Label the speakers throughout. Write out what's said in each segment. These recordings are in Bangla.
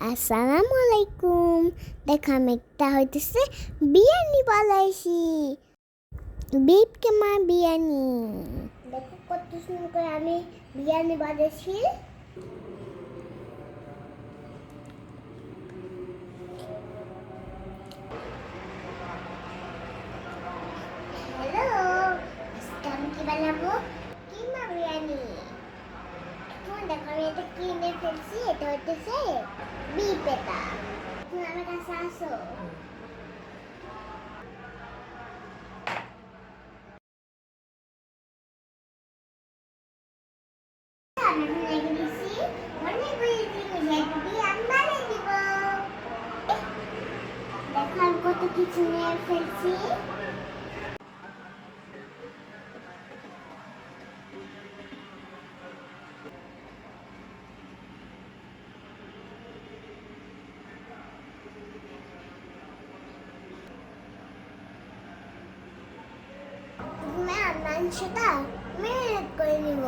Speaker 1: আসসালামু আলাইকুম দেখো একটা হইতেছে বিরিয়ানি বানাইছি বিপ কেমা বিরিয়ানি দেখো কত সুন্দর করে আমি বিরিয়ানি বানাইছি হ্যালো আমি কি বানাবো কিমা বিরিয়ানি এখন দেখো আমি এটা কিনে ফেলছি, এটা হইতেছে বিপ এটা এখন আমার কাছে আসো। কত কিছু নিয়ে ফেলছি। মাংসটা মেরিনেট করে নিব।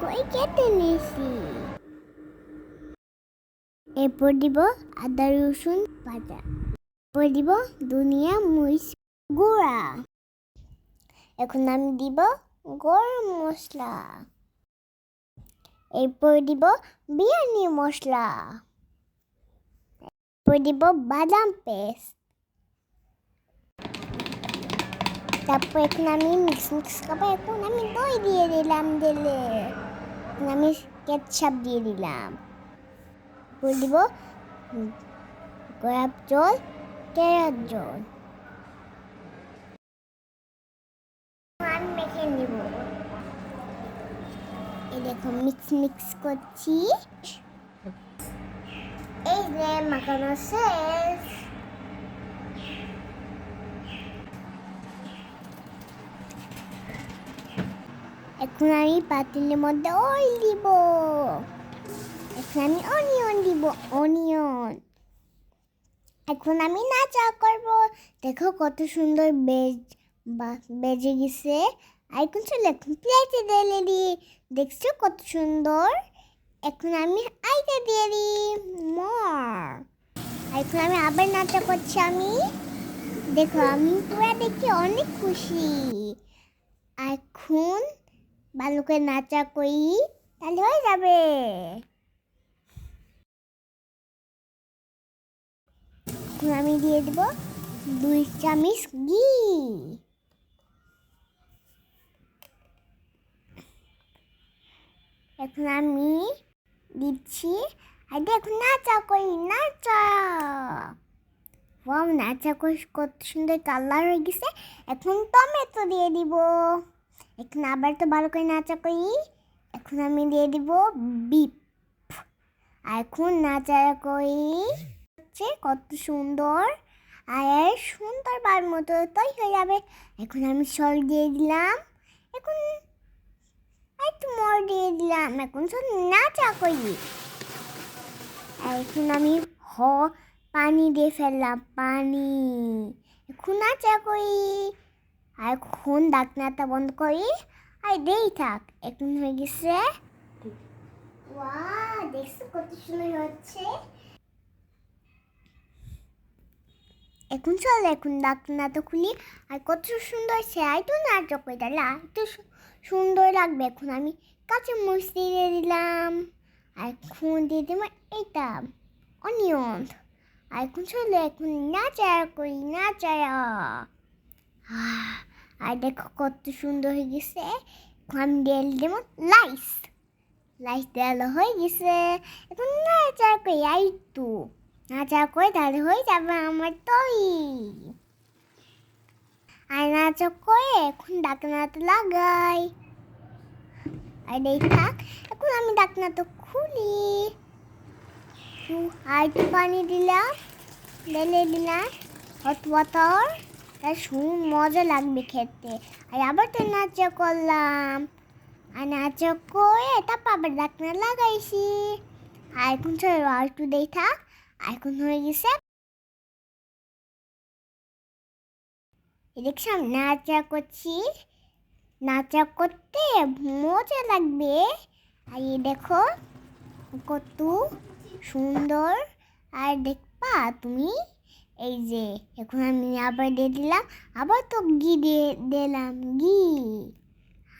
Speaker 1: করে কেটে নিয়েছি এরপর দিব আদা, রসুন ভাজা এরপর দিব দুনিয়া মরিচ গুঁড়া। এখন আমি দিব গরম মশলা। এরপর দিব বিরিয়ানি মশলা। এরপর দিব বাদাম পেস্ট তারপর এখন আমি মিক্স মিক্স করব এখন আমি দই দিয়ে দিলাম দিলে আমি কেটসাপ দিয়ে দিলাম দিব গোলাপ জল কেরার জল আমি মেখে নিব এই দেখো মিক্স মিক্স করছি এই যে মাখানো শেষ এখন আমি পাতিলের মধ্যে অয়েল দিব। এখন আমি অনিয়ন দিব অনিয়ন এখন আমি নাচা করব। দেখো কত সুন্দর বেজ বা- বেজে গেছে। এখন চলে, এখন প্লেটে ঢেলে দিই। দেখছ কত সুন্দর? এখন আমি দিয়ে দিই মর এখন আমি আবার নাচা করছি আমি। দেখো, আমি পুরো দেখি অনেক খুশি। এখন ভালো করে নাচা করি, তাহলে হয়ে যাবে। এখন আমি দিয়ে দেবো দুই চামচ ঘি। এখন আমি দিচ্ছি। আর দেখুন নাচা করি নাচা। ওয়াও, নাচা করি কত সুন্দর কালার হয়ে গেছে। এখন টমেটো দিয়ে দিব। এখন আবার তো ভালো করে নাচা করি এখন আমি দিয়ে দিব বিপ আর এখন নাচা করি হচ্ছে কত সুন্দর। আর সুন্দর বার মতো তৈরি হয়ে যাবে। এখন আমি সল দিয়ে দিলাম। এখন একটু মর দিয়ে দিলাম। এখন সব নাচা করি। এখন আমি হ, পানি দিয়ে ফেললাম, পানি। এখন নাচা করি। আর এখন ডাকনাটা বন্ধ করি। আর দেই থাক, এখন হয়ে গেছে। ওয়া, দেখছ কত সুন্দর হচ্ছে। এখন চল এখন ডাকনাটা খুলি। আর কত সুন্দর সে আর তো নাটক একটু সু- সুন্দর লাগবে এখন আমি কাঁচা মরিচ দিয়ে দিলাম। আর এখন দিয়ে দেবো এইটা অনিয়ন। আর এখন চলে এখন নাচার করি নাচারা আহ, আর দেখো কত সুন্দর হয়ে গেছে। এখন আমি দিয়ে দেবো লাইস। লাইস দেওয়া হয়ে গেছে। এখন না নাচার করি আর একটু নাচা করে তাহলে হয়ে যাবে আমার তৈরি। আর নাচা করে এখন ডাকনাটা লাগাই। আর এই থাক, এখন আমি ডাকনাটা খুলি। আর একটু পানি দিলাম, ঢেলে দিলাম হট ওয়াটার তার শুন, মজা লাগবে খেতে। আর আবার তো নাচা করলাম। আর নাচা করে তারপর আবার ডাকনা লাগাইছি। আর এখন চলো, আর একটু দেই থাক। এখন হয়ে গেছে নাচা করছি নাচা করতে মজা লাগবে আর এই দেখো কত সুন্দর আর দেখবা তুমি এই যে এখন আমি আবার দিয়ে দিলাম আবার তো ঘি দিয়ে দিলাম ঘি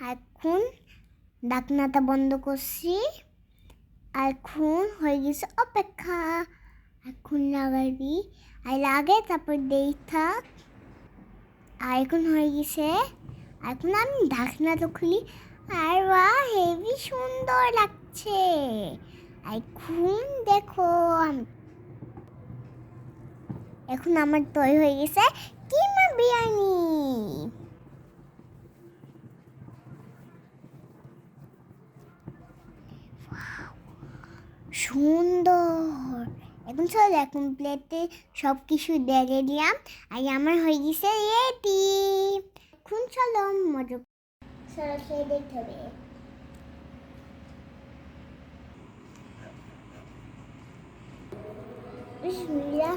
Speaker 1: এখন ডাকনাটা বন্ধ করছি আর এখন হয়ে গেছে অপেক্ষা এখন লাগাবি আর লাগে তারপর দেই থাক আর এখন হয়ে গেছে এখন আমি ঢাকনাটা খুলি আর বা হেভি সুন্দর লাগছে এখন দেখো আম- এখন আমার তৈরি হয়ে গেছে কিমা বিরিয়ানি সুন্দর এখন চল এখন প্লেটে সব কিছু দেখে দিলাম। আর আমার হয়ে গেছে এটি এখন চলো মজা সারা খেয়ে দেখতে হবে। বিসমিল্লাহ।